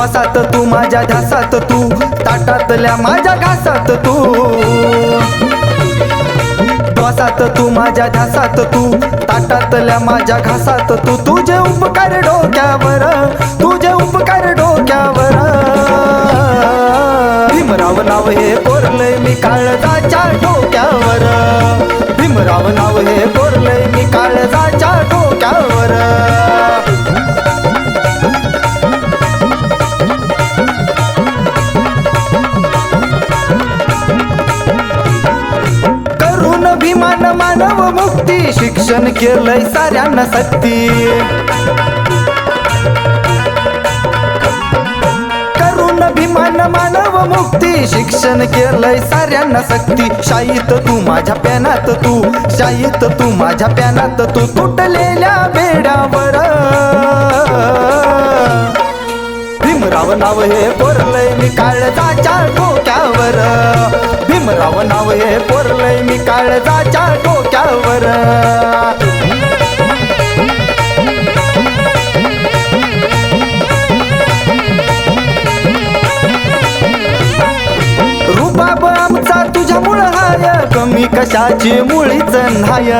श्वासात तू माझ्या ध्यासात तू ताटातल्या माझ्या घासात तू. श्वासात तू माझ्या ध्यासात तू ताटातल्या माझ्या घासात तू. तुझे उपकार डोक्यावर तुझे उपकार डोक्यावर. मानव शिक्षण केलंय साऱ्यांना सक्ती. करून भीमान मानव मुक्ती शिक्षण केलंय साऱ्यांना सक्ती. शाईत तू माझ्या पॅनात तू. शाईत तू माझ्या पॅनात तू. तुटलेल्या बेडावर. भीमराव नाव हे कोरलंय मी काळजाच्या डोक्यावर. भीमराव नाव हे कोरलंय मी काळजाच्या डोक्यावर. रुबाब आमचा तुझ्यामुळं हाय कमी कशाची मुळीच नाय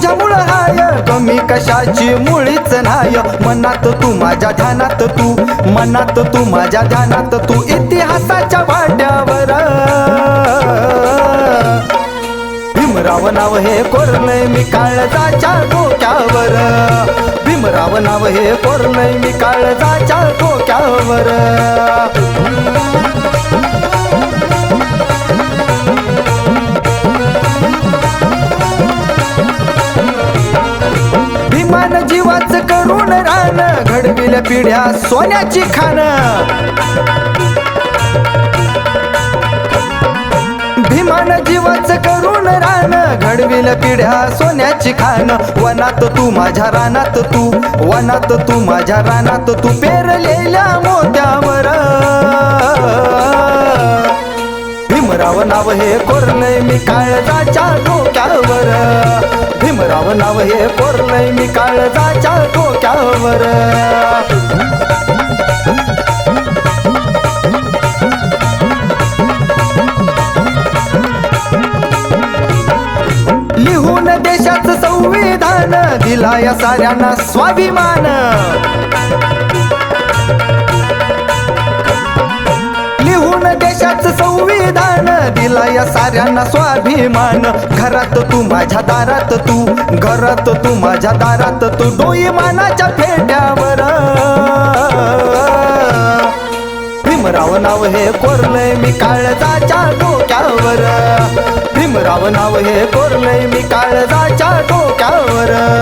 तुझ्या मुळ हाय. कमी कशाची मुळीच नाय मनात तू माझ्या ध्यानात तू. मनात तू माझ्या ध्यानात तू. इतिहासाच्या भांड्यावर भीमराव नाव हे कोरलय मी काळजाच्या डोक्यावर. भीमराव नाव हे कोरलय मी काळजाच्या डोक्यावर. मान जीवाच करून रान घडविल्या पिढ्या सोन्याची खान. भीमान जीवाच करून रान घडविल पिढ्या सोन्याची खान. वनात तू माझ्या रानात तू वनात तू माझ्या रानात तू पेरलेल्या मोत्यावर. भीमराव नाव हे कोरलय मी काळजाच्या डोक्यावर. भीमराव नाव हे कोरलय मी काळजाच्या डोक्यावर. लिहून देशाचं संविधान दिला या साऱ्यांना स्वाभिमान. या साऱ्यांना स्वाभिमान. घरात तू माझ्या दारात तू. घरात तू माझ्या दारात तू. डोई मानाच्या फेट्यावर. भीमराव नाव हे कोरलंय मी काळजाच्या डोक्यावर. भीमराव नाव हे कोरलंय मी काळजाच्या डोक्यावर.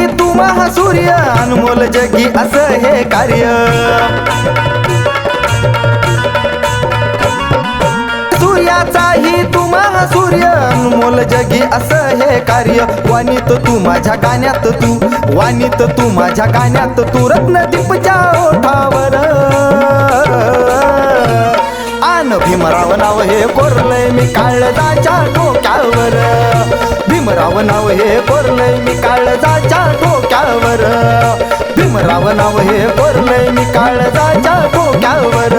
सूर्याचाही तू महासूर्य अनमोल जगी असं हे कार्य. सूर्याचाही तू महासूर्य अनमोल जगी असं हे कार्य. वाणीत तू माझ्या गाण्यात तू वाणीत तू माझ्या गाण्यात तू रत्नदीपच्या ओठावर. आन भीमराव नाव हे कोरलंय मी काळजाच्या डोक्यावर. भीमराव नाव हे कोरलंय मी काळजाच्या डोक्यावर. भीमराव नाव हे कोरलंय मी काळजाच्या डोक्यावर.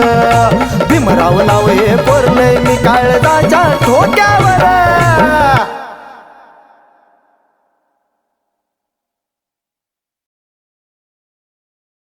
भीमराव नाव हे कोरलंय मी काळजाच्या डोक्यावर.